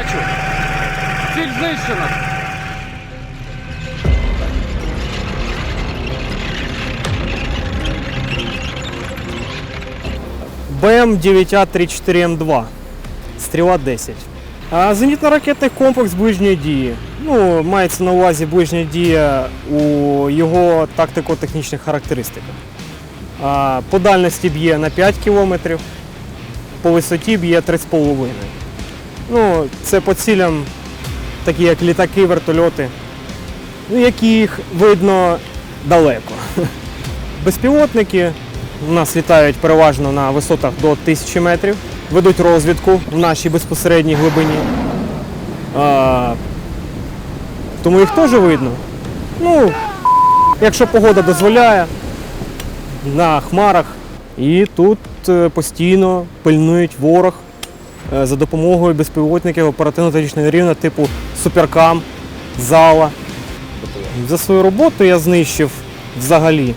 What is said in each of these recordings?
бачу. Ціль знищена. БМ 9А34М2, стріла 10. Зенітно-ракетний комплекс ближньої дії. Ну, Мається на увазі ближня дія у його тактико-технічних характеристиках. По дальності б'є на 5 км, по висоті б'є 3,5 км. Ну, це по цілям, такі як літаки, вертольоти, ну, яких видно далеко. Безпілотники у нас літають переважно на висотах до 1000 метрів, ведуть розвідку в нашій безпосередній глибині. А, тому їх теж видно. Ну, якщо погода дозволяє, на хмарах. І тут е, постійно пильнують ворог за допомогою безпілотників оперативно-тактичного рівня типу Суперкам, Зала. За свою роботу я знищив взагалі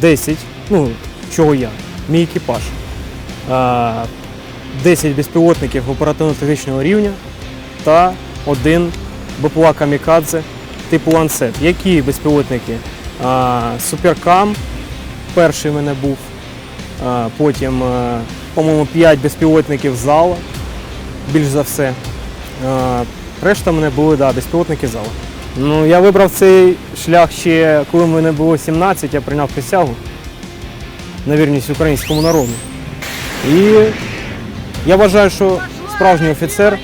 10, ну, чого я, мій екіпаж. 10 безпілотників оперативно-тактичного рівня та один БПЛА Камікадзе типу Ланцет. Які безпілотники? Суперкам, перший в мене був. Потім, е, по-моєму, 5 безпілотників зала, більш за все. Решта мене були да, безпілотники зала. Ну, я вибрав цей шлях ще коли мене було 17, я прийняв присягу на вірність українському народу. І я вважаю, що справжній офіцер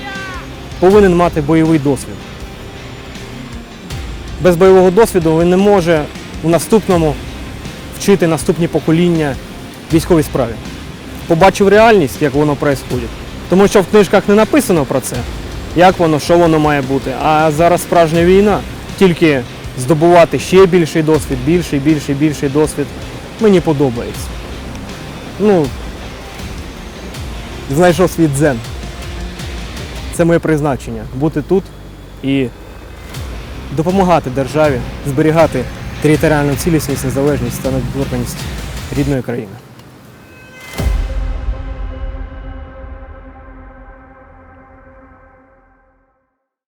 повинен мати бойовий досвід. Без бойового досвіду він не може у наступному вчити наступні покоління військовій справі. Побачив реальність, як воно відбувається. Тому що в книжках не написано про це, як воно, що воно має бути. А зараз справжня війна. Тільки здобувати ще більший досвід, більший, більший, більший досвід. Мені подобається. Ну, знайшов свій дзен. Це моє призначення бути тут і допомагати державі зберігати територіальну цілісність, незалежність та недоторканність рідної країни.